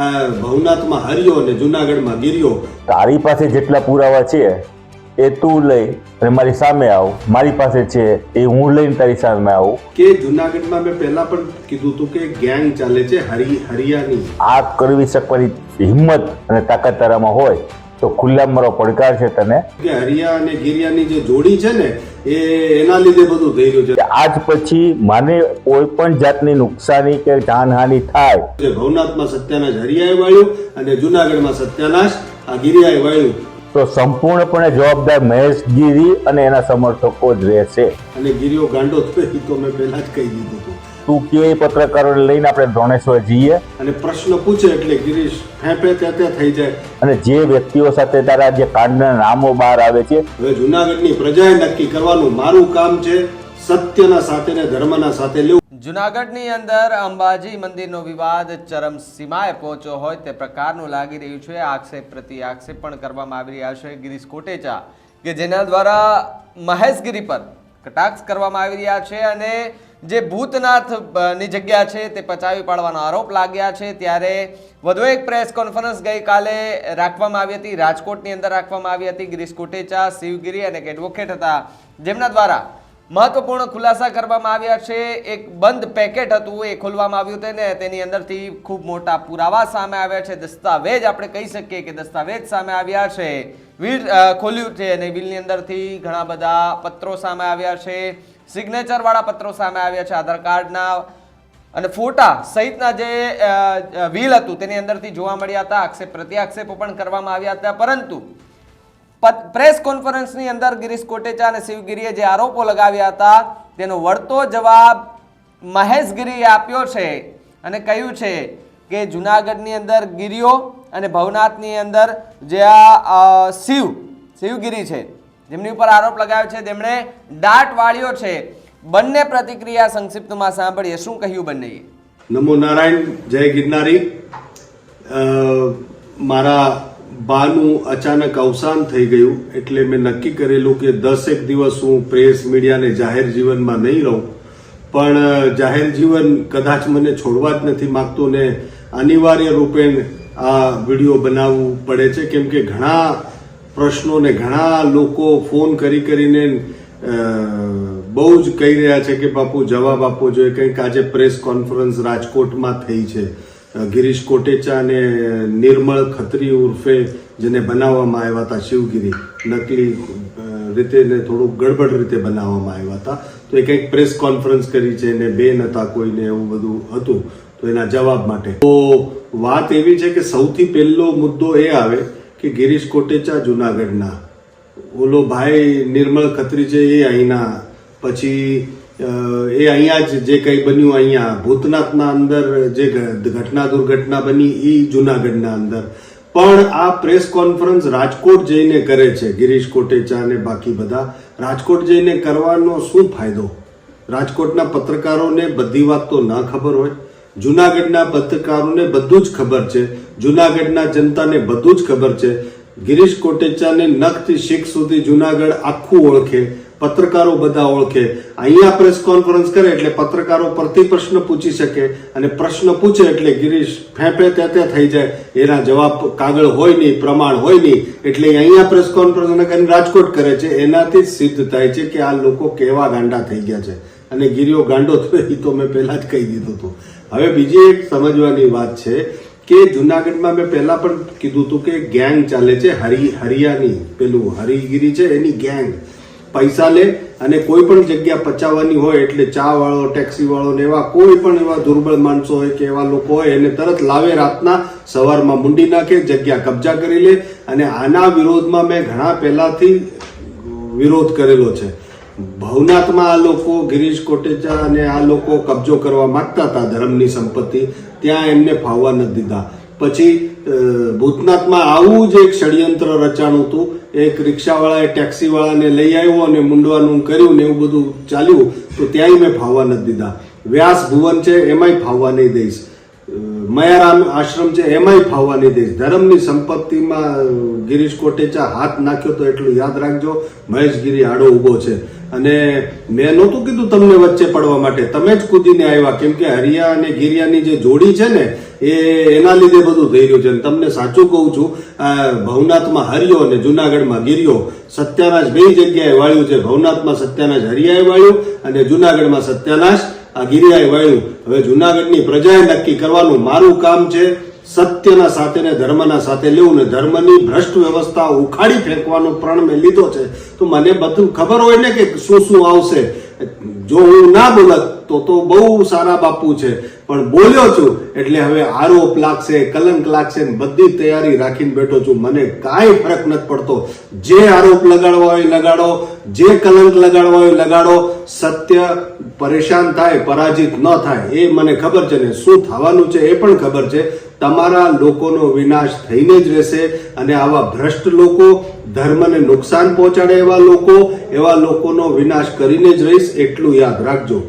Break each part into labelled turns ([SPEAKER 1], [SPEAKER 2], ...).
[SPEAKER 1] ભવનાથમાં હરિયો અને જુનાગઢમાં ગિરિયો.
[SPEAKER 2] તારી પાસે જેટલા પુરાવા છે એ તું લઈ અને મારી સામે આવ. મારી પાસે છે એ હું લઈને તારી સામે આવું.
[SPEAKER 1] કે જુનાગઢમાં મેં પહેલા પણ કીધું હતું કે ગેંગ ચાલે છે હરી હરિયાની.
[SPEAKER 2] આ કરવી શકવાની હિંમત અને તાકાત તારામાં હોય તો ખુલ્લા મારો પડકાર છે તને.
[SPEAKER 1] કે હરિયા અને ગિરિયાની જે જોડી છે ને એ એના લીધે બધું થઈ રહ્યું છે.
[SPEAKER 2] આજ પછી મને કોઈ પણ જાતની નુકસાની કે જાનહાનિ થાય.
[SPEAKER 1] ભવનાથમાં સત્યાનાશ હરિયાએ વાળ્યું અને જુનાગઢમાં સત્યાનાશ આ ગિરિયાએ વાળ્યું.
[SPEAKER 2] તો સંપૂર્ણપણે જવાબદાર મહેશ ગીરી અને એના સમર્થકો જ રહેશે.
[SPEAKER 1] અને ગિરિયો ગાંડો થયો તો મેં પહેલા જ કહી દીધું
[SPEAKER 2] તું કે પત્રકારોને લઈને આપણે ધોણેશ્વર જઈએ?
[SPEAKER 1] અને પ્રશ્ન પૂછે એટલે ગિરીશ ફેંપે ત્યાં થઈ જાય.
[SPEAKER 2] અને જે વ્યક્તિઓ સાથે તારા જે કાંડના નામો બહાર આવે છે
[SPEAKER 1] હવે જુનાગઢની પ્રજાએ નક્કી કરવાનું મારું કામ છે સત્યના સાથે ને ધર્મના સાથે લેવું.
[SPEAKER 3] જુનાગઢની અંદર અંબાજી મંદિરનો વિવાદ ચરમસીમાએ પહોંચ્યો હોય તે પ્રકારનું લાગી રહ્યું છે. આક્ષેપ પ્રતિ આક્ષેપ પણ કરવામાં આવી રહ્યા છે. ગિરીશ કોટેચા કે જેના દ્વારા મહેશગીરી પર કટાક્ષ કરવામાં આવી રહ્યા છે અને જે ભૂતનાથની જગ્યા છે તે પચાવી પાડવાનો આરોપ લાગ્યા છે, ત્યારે વધુ એક પ્રેસ કોન્ફરન્સ ગઈકાલે રાખવામાં આવી હતી, રાજકોટની અંદર રાખવામાં આવી હતી. ગિરીશ કોટેચા, શિવગીરી અને એડવોકેટ હતા, જેમના દ્વારા મહત્વપૂર્ણ ખુલાસા કરવામાં આવ્યા છે. એક બંધ પેકેટ હતું, એ ખોલવામાં આવ્યું હતું ને તેની અંદરથી ખૂબ મોટા પુરાવા સામે આવ્યા છે. દસ્તાવેજ આપણે કહી શકીએ કે દસ્તાવેજ સામે આવ્યા છે. વીલ ખોલ્યું છે અને વીલની અંદરથી ઘણા બધા પત્રો સામે આવ્યા છે. સિગ્નેચર વાળા પત્રો સામે આવ્યા છે આધાર કાર્ડના. અને ફોટા સહિતના જે વ્હીલ હતું તેની અંદરથી જોવા મળ્યા હતા. આક્ષેપ, પ્રત્યાક્ષેપો પણ કરવામાં આવ્યા હતા. પરંતુ પ્રેસ કોન્ફરન્સની અંદર ગિરીશ કોટેચા અને શિવગીરીએ જે આરોપો લગાવ્યા હતા, તેનો વળતો જવાબ મહેશગીરીએ આપ્યો છે. અને કહ્યું છે કે જુનાગઢની અંદર ગીરીઓ અને ભવનાથની અંદર જે આ શિવ, શિવગીરી છે. જેમની ઉપર આરોપ લગાવ્યો છે, તેમણે દાટ વાળ્યો છે. બંને પ્રતિક્રિયા સંક્ષિપ્તમાં સાંભળીએ, શું કહ્યું બંનેએ?
[SPEAKER 1] નમો નારાયણ, જય ગિરનારી. મારા બાનું અચાનક અવસાન થઈ ગયું એટલે મેં નક્કી કરેલું કે દસેક દિવસ હું પ્રેસ મીડિયાને જાહેર જીવનમાં નહીં રહું. પણ જાહેર જીવન કદાચ મને છોડવા જ નથી માગતું ને અનિવાર્ય રૂપે આ વીડિયો બનાવવું પડે છે. કેમ કે ઘણા પ્રશ્નો ને ઘણા લોકો ફોન કરી કરીને બહુ જ કહી રહ્યા છે કે બાપુ જવાબ આપવો જોઈએ. કંઈક આજે પ્રેસ કોન્ફરન્સ રાજકોટમાં થઈ છે. ગિરીશ કોટેચા અને નિર્મળ ખત્રી ઉર્ફે જેને બનાવવામાં આવ્યા હતા, શિવગીરી, નકલી રીતે ને થોડુંક ગડબડ રીતે બનાવવામાં આવ્યા હતા. તો એ કંઈક પ્રેસ કોન્ફરન્સ કરી છે ને બેન હતા કોઈને એવું બધું હતું, તો એના જવાબ માટે. તો વાત એવી છે કે સૌથી પહેલો મુદ્દો એ આવે કે ગિરીશ કોટેચા જુનાગઢના. ઓલો ભાઈ નિર્મળ ખત્રી છે એ અહીંના. પછી એ અહીંયા જ જે કંઈ બન્યું અહીંયા, ભૂતનાથના અંદર જે ઘટના દુર્ઘટના બની એ જુનાગઢના અંદર. પણ આ પ્રેસ કોન્ફરન્સ રાજકોટ જઈને કરે છે, ગિરીશ કોટેચા અને બાકી બધા. રાજકોટ જઈને કરવાનો શું ફાયદો? રાજકોટના પત્રકારોને બધી વાત તો ન ખબર હોય. જુનાગઢના પત્રકારોને બધું જ ખબર છે. જુનાગઢના જનતાને બધું જ ખબર છે. ગિરીશ કોટેચાને નખથી શીખ સુધી જુનાગઢ આખું ઓળખે. પત્રકારો બધા ઓળખે. અહીંયા પ્રેસ કોન્ફરન્સ કરે એટલે પત્રકારો પરથી પ્રશ્ન પૂછી શકે અને પ્રશ્ન પૂછે એટલે ગિરીશ ફેંપે ત્યાં ત્યાં થઈ જાય. એના જવાબ કાગળ હોય નહીં, પ્રમાણ હોય નહીં. એટલે અહીંયા પ્રેસ કોન્ફરન્સ કરીને રાજકોટ કરે છે. એનાથી સિદ્ધ થાય છે કે આ લોકો કેવા ગાંડા થઈ ગયા છે. અને ગિરિયો ગાંડો થયો એ તો મેં પહેલા જ કહી દીધું હતું. હવે બીજી એક સમજવાની વાત છે કે જુનાગઢમાં મેં પહેલા પણ કીધું હતું કે ગેંગ ચાલે છે, હરી, હરિયાની, પેલું હરિગીરી છે, એની ગેંગ પૈસા લે અને કોઈ પણ જગ્યા પચાવવાની હોય એટલે ચા વાળો ટેક્સી વાળો ને એવા કોઈ પણ એવા દુર્બળ માણસો હોય કે એવા લોકો હોય, એને તરત લાવે રાતના, સવારમાં મુંડી નાખે, જગ્યા કબજા કરી લે. અને આના વિરોધમાં મેં ઘણા પહેલાથી વિરોધ કરેલો છે. ભવનાથમાં આ લોકો ગિરીશ કોટેચા અને આ લોકો કબજો કરવા માંગતા હતા ધર્મની સંપત્તિ, ત્યાં એમને ફાવવા નથી દીધા. પછી ભૂતનાથમાં આવું જ એક ષડયંત્ર રચાણું હતું. એક રિક્ષાવાળાએ ટેક્સીવાળાને લઈ આવ્યો અને મુંડવાનું કર્યું ને એવું બધું ચાલ્યું, તો ત્યાંય મેં ફાવવા નથી દીધા. વ્યાસ ભુવન છે, એમાંય ફાવવા નહીં દઈશ. મયારામ આશ્રમ છે, એમાંય ફાવવા નહીં દઈશ. ધર્મની સંપત્તિમાં ગિરીશ કોટેચા હાથ નાખ્યો તો એટલું યાદ રાખજો. મહેશગીરી આડો ઊભો છે. અને મેં નહોતું કીધું તમને વચ્ચે પડવા માટે. તમે જ કૂદીને આવ્યા. કેમ કે હરિયા અને ગિરિયાની જે જોડી છે ને, એ એના લીધે બધું થઈ રહ્યું છે. તમને સાચું કહું છું ભવનાથમાં હરિયો અને જુનાગઢમાં ગિરિયો, સત્યાનાશ બે જગ્યાએ વાળ્યું છે. ભવનાથમાં સત્યાનાશ, હરિયાએ વાળ્યું અને જુનાગઢમાં સત્યાનાશ, આ ગિરિયાએ વાળ્યું. હવે જુનાગઢની પ્રજાએ નક્કી કરવાનું મારું કામ છે. સત્યના સાથે ને ધર્મના સાથે લેવું ને ધર્મની ભ્રષ્ટ વ્યવસ્થા ઉખાડી ફેંકવાનો પ્રણ મેં લીધો છે. તો મને બધું ખબર હોય ને કે શું શું આવશે. જો હું ના બોલત તો તો બહુ સારા બાપુ છે. પણ બોલ્યો છું એટલે હવે આરોપ લાગશે, કલંક લાગશે ને બધી તૈયારી રાખીને બેઠો છું. મને કાંઈ ફરક નથી પડતો. જે આરોપ લગાડવા હોય લગાડો, જે કલંક લગાડવા હોય લગાડો, સત્ય પરેશાન થાય, પરાજિત ન થાય, એ મને ખબર છે ને શું થવાનું છે એ પણ ખબર છે. તમારા લોકોનો વિનાશ થઈને જ રહેશે અને આવા ભ્રષ્ટ લોકો ધર્મને નુકસાન પહોંચાડે એવા લોકો, એવા લોકોનો વિનાશ કરીને જ રહીશ, એટલું યાદ રાખજો.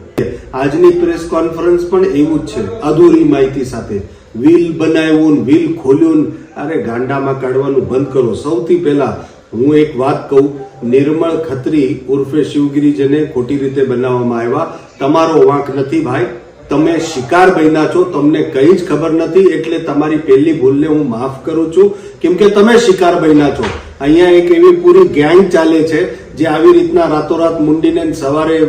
[SPEAKER 1] આજની પ્રેસ કોન્ફરન્સ પણ એવું જ છે, અધૂરી માહિતી સાથે. વ્હીલ બનાવ્યું, વ્હીલ ખોલ્યું, અરે ગાંડામાં કાઢવાનું બંધ કરો. સૌથી પહેલા હું એક વાત કહું, નિર્મળ ખત્રી ઉર્ફે શિવગીરી જેને ખોટી રીતે બનાવવામાં આવ્યા. તમારો વાંક નથી ભાઈ. તમે શિકાર બન્યા છો, તમને કઈ જ ખબર નથી, એટલે તમારી પહેલી ભૂલને હું માફ કરું છું. કેમ કે તમે શિકાર બન્યા છો. અહીંયા એક એવી પૂરી ગેંગ ચાલે છે, જે આવી રીતના રાતોરાત મુંડીને સવારે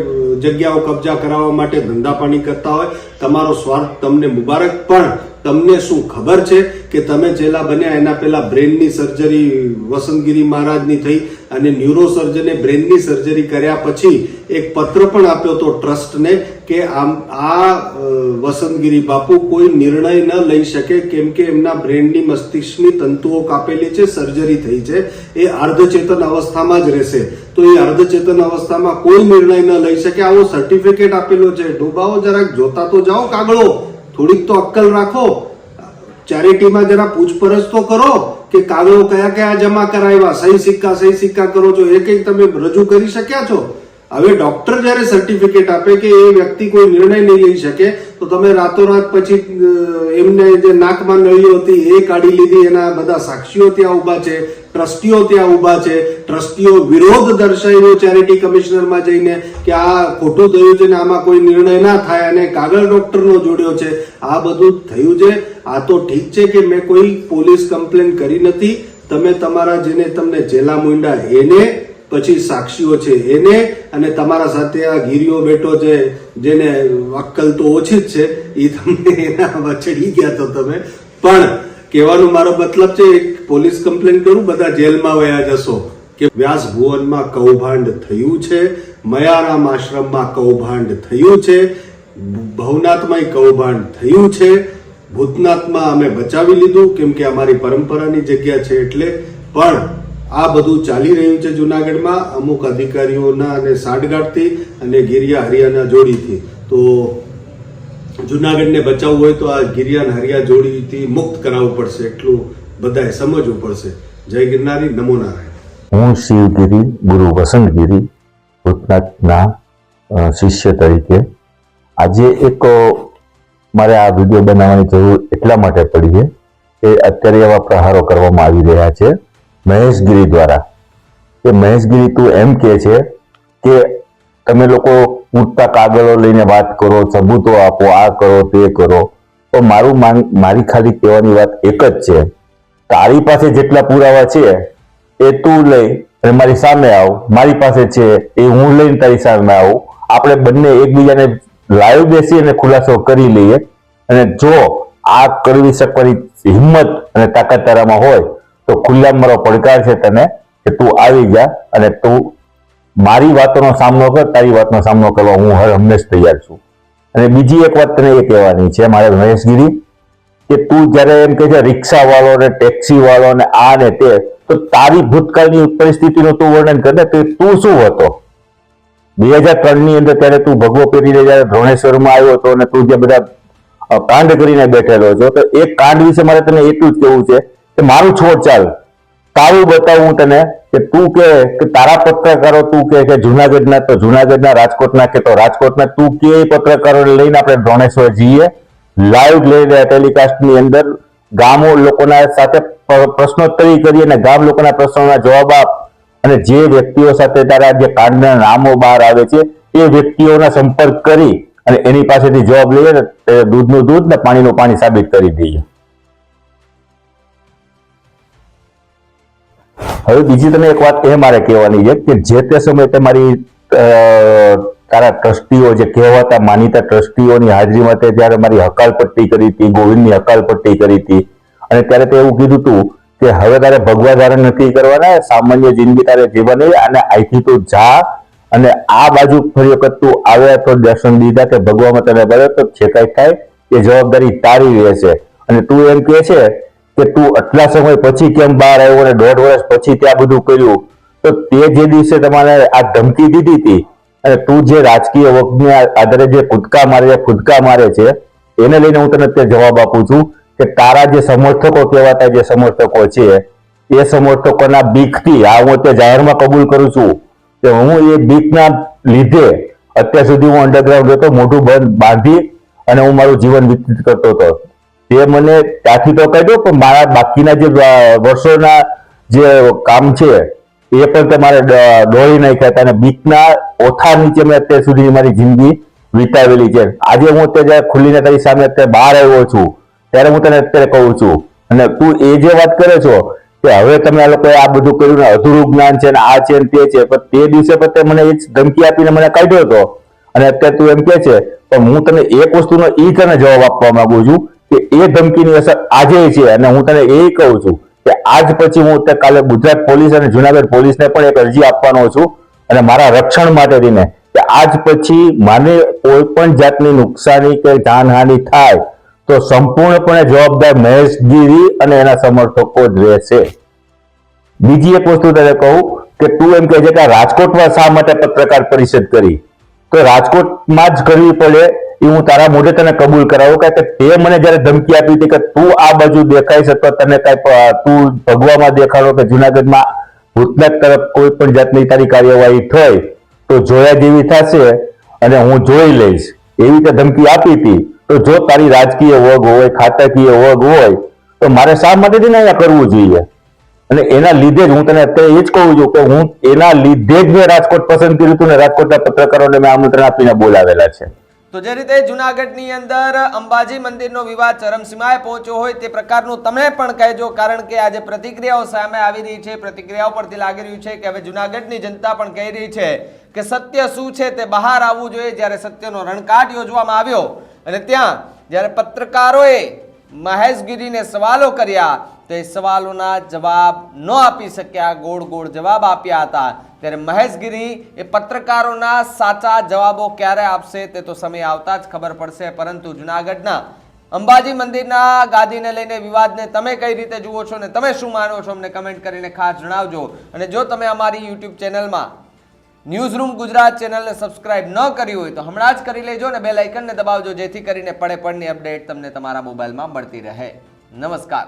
[SPEAKER 1] જગ્યાઓ કબજા કરાવવા માટે ધંધા પાણી કરતા હોય. તમારો સ્વાર્થ તમને મુબારક. પણ તમને શું ખબર છે કે તમે જેલા બન્યા, એના પહેલા બ્રેનની સર્જરી વસંતગીરી મહારાજની થઈ અને ન્યુરો સર્જને બ્રેનની સર્જરી કર્યા પછી એક પત્ર પણ આપ્યો હતો ટ્રસ્ટને કે આમ, આ વસંતગીરી બાપુ કોઈ નિર્ણય ન લઈ શકે કેમ કે એમના બ્રેનની મસ્તિષ્કની તંતુઓ કાપેલી છે સર્જરી થઈ છે. એ અર્ધચેતન અવસ્થામાં જ રહેશે. તો એ અર્ધચેતન અવસ્થામાં કોઈ નિર્ણય ન લઈ શકે. આવો સર્ટિફિકેટ આપેલો છે. ડૂબાવો જરાક, જોતા તો જાઓ કાગળો. થોડીક તો અક્કલ રાખો. ચેરિટીમાં જરા પૂછપરછ તો કરો કે કાગળો કયા કયા જમા કરાવ્યા, સહી સિક્કા સહી સિક્કા કરો છો, એ કંઈક તમે રજૂ કરી શક્યા છો? હવે ડોક્ટર જ્યારે સર્ટિફિકેટ આપે કે એ વ્યક્તિ કોઈ નિર્ણય નહીં લઈ શકે, તો તમે રાતોરાત પછી એમને જે નાકમાં નળીઓ હતી એ કાઢી લીધી, એના બધા સાક્ષીઓ ત્યાં ઊભા છે, ટ્રસ્ટીઓ ત્યાં ઊભા છે, ટ્રસ્ટીઓ વિરોધ દર્શાવ્યો ચેરિટી કમિશનરમાં જઈને કે આ ખોટું થયું છે ને આમાં કોઈ નિર્ણય ના થાય અને કાગળ ડોક્ટરનો જોડ્યો છે, આ બધું થયું છે. આ તો ઠીક છે કે મેં કોઈ પોલીસ કમ્પ્લેન કરી નથી. તમે તમારા જેને તમને જેલા મુંડા એને પછી સાક્ષીઓ છે એને અને તમારા સાથે આ ગીરીઓ બેઠો છે, જેને અક્કલ તો ઓછી જ છે એ તમને એના ચડી ગયા તો તમે. પણ કહેવાનો મારો મતલબ છે, એક પોલીસ કમ્પ્લેન કરું, બધા જેલમાં વયા જશો. કે વ્યાસ ભુવનમાં કૌભાંડ થયું છે, મયારામ આશ્રમમાં કૌભાંડ થયું છે ભવનાથમાં કૌભાંડ થયું છે, ભૂતનાથમાં અમે બચાવી લીધું, કેમ કે અમારી પરંપરાની જગ્યા છે એટલે. પણ આ બધું ચાલી રહ્યું છે જુનાગઢમાં. અમુક અધિકારીઓના અને સાંઠગાંઠથી અને ગિરિયા હરિયાના જોડીથી. તો જુનાગઢને બચાવવું હોય તો આ ગિરિયા હરિયા જોડીથી મુક્ત કરાવવું પડશે. એટલું બધાએ સમજવું પડશે. જય ગિરનારી, નમો નારાયણ.
[SPEAKER 2] હું શિવગીરી ગુરુ વસંતગીરી ભૂતનાથના શિષ્ય તરીકે. આજે એક મારે આ વીડિયો બનાવવાની જરૂર એટલા માટે પડી છે કે અત્યારે એવા પ્રહારો કરવામાં આવી રહ્યા છે. મહેશગીરી દ્વારા. કે મહેશગીરી તું એમ કહે છે કે તમે લોકો પૂરતા કાગળો લઈને વાત કરો, સબૂતો આપો, આ કરો, તે કરો. તો મારું મારી ખાલી કહેવાની વાત એક જ છે. તારી પાસે જેટલા પુરાવા છે એ તું લઈ અને મારી સામે આવ. મારી પાસે છે એ હું લઈને તારી સામે આવું. આપણે બંને એકબીજાને લાઈવ બેસી અને ખુલાસો કરી લઈએ. અને જો આ કરવી શકવાની હિંમત અને તાકાત તારામાં હોય તો ખુલ્લા મારો પડકાર છે તને કે તું આવી જા અને તું મારી વાતોનો સામનો કર, તારી વાતનો સામનો કરવા હું હર હંમેશ તૈયાર છું. અને બીજી એક વાત તને એ કહેવાની છે, મારે મહેશગીરી, કે તું જ્યારે એમ કે છે રિક્ષા વાળો ને ટેક્સી વાળો ને આ ને તે તો તારી ભૂતકાળની પરિસ્થિતિનું તું વર્ણન કર તો તું શું હતો? બે હજાર ત્રણની અંદર ત્યારે તું ભગવો પહેરીને જયારે ધ્રોણેશ્વરમાં આવ્યો હતો અને તું જે બધા કાંડ કરીને બેઠેલો છો, તો એ કાંડ વિશે મારે તને એટલું જ કેવું છે કે મારું છોડ ચાલ. તારું બતાવું તને કે તું કે તારા પત્રકારો તું કે કે જુનાગઢના તો જુનાગઢના રાજકોટના કે તો રાજકોટના તું કે પત્રકારો લઈને આપણે ધ્રોણેશ્વર જઈએ. લાઈવ લઈને ટેલિકાસ્ટની અંદર. ગામો લોકોના સાથે પ્રશ્નોત્તરી કરી અને ગામ લોકોના પ્રશ્નોના જવાબ આપ. અને જે વ્યક્તિઓ સાથે તારા જે કાર્ડના નામો બહાર આવે છે, એ વ્યક્તિઓના સંપર્ક કરી અને એની પાસેથી જવાબ લઈએ દૂધનું દૂધ ને પાણીનું પાણી સાબિત કરી દઈએ. હવે બીજી તમે એક વાત એ મારે કહેવાની છે કે જે તે સમયે તમારી તારા ટ્રસ્ટીઓ જે કહેવાતા માનીતા ટ્રસ્ટીઓની હાજરીમાં તે ત્યારે મારી હકાલપટ્ટી કરી હતી, ગોવિંદની હકાલપટ્ટી કરી હતી. અને ત્યારે તે એવું કીધું હતું કે હવે તારે ભગવા ધારણ નથી કરવાના, સામાન્ય જિંદગી તારે જીવવાની અને અહીંથી તું જા અને આ બાજુ ફરી વખત તું આવે તો દર્શન દીધા કે ભગવામાં તને બરાબર તો કાંઈ થાય એ જવાબદારી તારી રહેશે. અને તું એમ કહે છે કે તું આટલા સમય પછી કેમ બહાર આવ્યો અને દોઢ વર્ષ પછી ત્યાં બધું કર્યું? તો તે જે દિવસે તમારે આ ધમકી દીધી હતી અને તું જે રાજકીય વખતની આધારે જે કૂદકા મારે છે કૂદકા મારે છે, એને લઈને હું તને અત્યારે જવાબ આપું છું કે તારા જે સમર્થકો કહેવાતા જે સમર્થકો છે, એ સમર્થકોના બીકથી આ હું અત્યારે જાહેરમાં કબૂલ કરું છું કે હું એ બીકના લીધે અત્યાર સુધી હું અંડરગ્રાઉન્ડ હતો, મોઢું બંધ બાંધી અને હું મારું જીવન વ્યતીત કરતો હતો. તે મને ત્યાંથી તો કહી દો પણ મારા બાકીના જે વર્ષોના જે કામ છે, એ પણ તમારે દોડી નાખ્યા હતા અને બીકના ઓથા નીચે મેં અત્યાર સુધી મારી જિંદગી વિતાવેલી છે. આજે હું અત્યારે જ્યારે ખુલ્લીને તારી સામે અત્યારે બહાર આવ્યો છું, ત્યારે હું તને અત્યારે કહું છું. અને તું એ જે વાત કરે છો કે હવે તમે આ લોકોએ આ બધું કર્યું ને અધૂરું જ્ઞાન છે ને આ છે ને તે છે, પણ તે દિવસે પણ મને એ ધમકી આપીને મને કાઢ્યો હતો. અને અત્યારે તું એમ કે છે, પણ હું તને એક વસ્તુનો એ તને જવાબ આપવા માંગુ છું કે એ ધમકીની અસર આજે છે અને હું તને એ કહું છું કે આજ પછી હું કાલે ગુજરાત પોલીસ અને જુનાગઢ પોલીસને પણ એક અરજી આપવાનો છું અને મારા રક્ષણ માટે થઈને કે આજ પછી મને કોઈ પણ જાતની નુકસાની કે જાનહાનિ થાય તો સંપૂર્ણપણે જવાબદાર મહેશગીરી અને એના સમર્થકો જ રહેશે. બીજી એક વસ્તુ તને કહું કે તું એમ કહે છે કે રાજકોટમાં શા માટે પત્રકાર પરિષદ કરી? તો રાજકોટમાં જ કરવી પડે એ હું તારા મોઢે તને કબૂલ કરાવું કારણ કે તે મને જયારે ધમકી આપી હતી કે તું આ બાજુ દેખાઈશ અથવા તને કઈ તું ભગવામાં દેખાડો કે જુનાગઢમાં ભૂતનાથ તરફ કોઈ પણ જાતની તારી કાર્યવાહી થઈ, તો જોયા જેવી થશે અને હું જોઈ લઈશ. એવી રીતે ધમકી આપી હતી. તો જો તારી રાજકીય વગ હોય, ખાતાકીય વગ હોય, તો મારે શા માટે જ અહીંયા કરવું જોઈએ? અને એના લીધે જ હું તને અત્યારે એ જ કહું છું કે હું એના લીધે જ મેં રાજકોટ પસંદ કર્યું હતું ને રાજકોટના પત્રકારોને મેં આમંત્રણ આપીને બોલાવેલા છે.
[SPEAKER 3] તો જે રીતે જુનાગઢની અંદર અંબાજી મંદિરનો વિવાદ ચરમસીમાએ પહોંચ્યો હોય તે પ્રકારનું તમે પણ કહેજો, કારણ કે આજે પ્રતિક્રિયાઓ સામે આવી રહી છે. પ્રતિક્રિયાઓ પરથી લાગી રહ્યું છે કે હવે જુનાગઢની જનતા પણ કહી રહી છે કે સત્ય શું છે તે બહાર આવવું જોઈએ જ્યારે સત્યનો રણકાટ યોજવામાં આવ્યો. અને ત્યાં જ્યારે પત્રકારોએ મહેશગીરીને સવાલો કર્યા, તો એ સવાલોના જવાબ ન આપી શક્યા, ગોળ ગોળ જવાબ આપ્યા હતા. ત્યારે મહેશગીરી એ પત્રકારોના સાચા જવાબો ક્યારે આપશે તે તો સમય આવતા જ ખબર પડશે. પરંતુ જુનાગઢના અંબાજી મંદિરના ગાદીને લઈને વિવાદને તમે કઈ રીતે જુઓ છો ને તમે શું માનો છો અમને કમેન્ટ કરીને ખાસ જણાવજો. અને જો તમે અમારી યુટ્યુબ ચેનલમાં ન્યૂઝ રૂમ ગુજરાત ચેનલને સબસ્ક્રાઇબ ન કરી હોય તો હમણાં જ કરી લેજો અને બે લાઇકનને દબાવજો જેથી કરીને પડે પડની અપડેટ તમને તમારા મોબાઈલમાં મળતી રહે. નમસ્કાર.